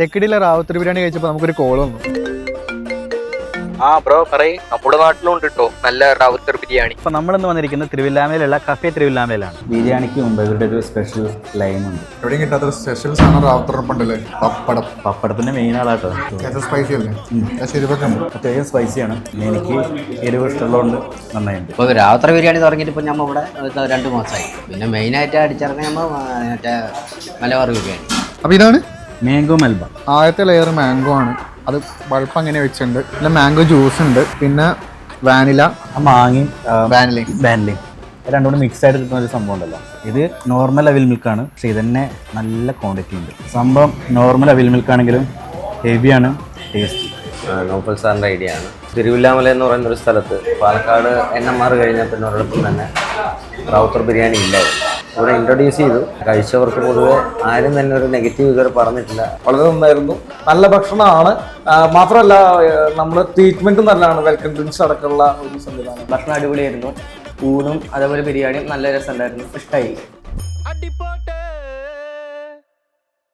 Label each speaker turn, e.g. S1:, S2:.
S1: ലക്കിടിയിലെ റാവത്തർ ബിരിയാണി കഴിച്ചപ്പോൾ നമുക്കൊരു കോൾ വന്നു.
S2: ആ ബ്രോ പറയ്. നമ്മുടെ നാട്ടിലും കേട്ടോ നല്ല റാവുത്തർ ബിരിയാണി.
S3: ഇപ്പൊ നമ്മളിന്ന് വന്നിരിക്കുന്നത് തിരുവില്ലാമയിലുള്ള കഫേ തിരുവില്ലാമയിലാണ് ബിരിയാണിക്ക് മുമ്പ് ഇവരുടെ ഒരു സ്പെഷ്യൽ ലൈൻ ഉണ്ട്.
S4: എവിടെയും കിട്ടാത്ത സ്പെഷ്യൽ സാധനം റാവത്തറപ്പുണ്ടല്ലേ പപ്പടം.
S3: പപ്പടത്തിന്റെ മെയിൻ ആളാട്ടോ.
S4: സ്പൈസി അല്ലേ?
S3: അത്യാവശ്യം സ്പൈസിയാണ് എനിക്ക് എരിവ് ഇഷ്ടമുള്ളതുകൊണ്ട് നന്നായിട്ടുണ്ട്.
S5: ഇപ്പോൾ രാത്രി ബിരിയാണി തുടങ്ങിയിട്ട് ഇപ്പോൾ നമ്മൾ ഇവിടെ രണ്ട് മാസമായി പിന്നെ മെയിനായിട്ട് അടിച്ചിറങ്ങി നമ്മൾ മറ്റേ മലബാർ ബിരിയാണി.
S4: അപ്പൊ ഇതാണ്?
S3: മാംഗോ മൽബ
S4: ആദ്യത്തെ ലെയർ മാംഗോ ആണ്. അത് പൾപ്പ് അങ്ങനെ വെച്ചിട്ടുണ്ട്. പിന്നെ മാംഗോ ജ്യൂസ് ഉണ്ട്. പിന്നെ വാനില
S3: ആ മാങ്ങയും
S4: വാനിലയും
S3: വാനിലയും രണ്ടും കൂടി മിക്സ് ആയിട്ട് കിട്ടുന്ന ഒരു സംഭവം ഉണ്ടല്ലോ. ഇത് നോർമൽ അവിൽ മിൽക്കാണ് പക്ഷേ ഇതന്നെ നല്ല ക്വാണ്ടിറ്റി ഉണ്ട്. സംഭവം നോർമൽ അവിൽ മിൽക്കാണെങ്കിലും ഹെവിയാണ് ടേസ്റ്റി
S6: നോപ്പൽ സാറിന്റെ ഐഡിയ ആണ്. തിരുവില്ലാമല എന്ന് പറയുന്ന ഒരു സ്ഥലത്ത് പാലക്കാട് എൻ എം ആർ കഴിഞ്ഞ പിന്നെ ഒരിടത്തും തന്നെ റൗത്തർ ബിരിയാണി ഇല്ലായിരുന്നു ഇവിടെ ഇൻട്രൊഡ്യൂസ് ചെയ്തു. കഴിച്ചവർക്ക് പൊതുവെ ആരും തന്നെ ഒരു നെഗറ്റീവ് ഇതുവരെ പറഞ്ഞിട്ടില്ല.
S7: വളരെ നന്നായിരുന്നു. നല്ല ഭക്ഷണമാണ്. മാത്രമല്ല നമ്മൾ ട്രീറ്റ്മെന്റ് നല്ലതാണ്. വെൽക്കം ഡ്രിങ്ക്സ് അടക്കമുള്ള ഒരു സംവിധാനം.
S2: ഭക്ഷണം അടിപൊളിയായിരുന്നു. ഊണും അതേപോലെ ബിരിയാണിയും നല്ല രസമുണ്ടായിരുന്നു. ഇഷ്ടമായി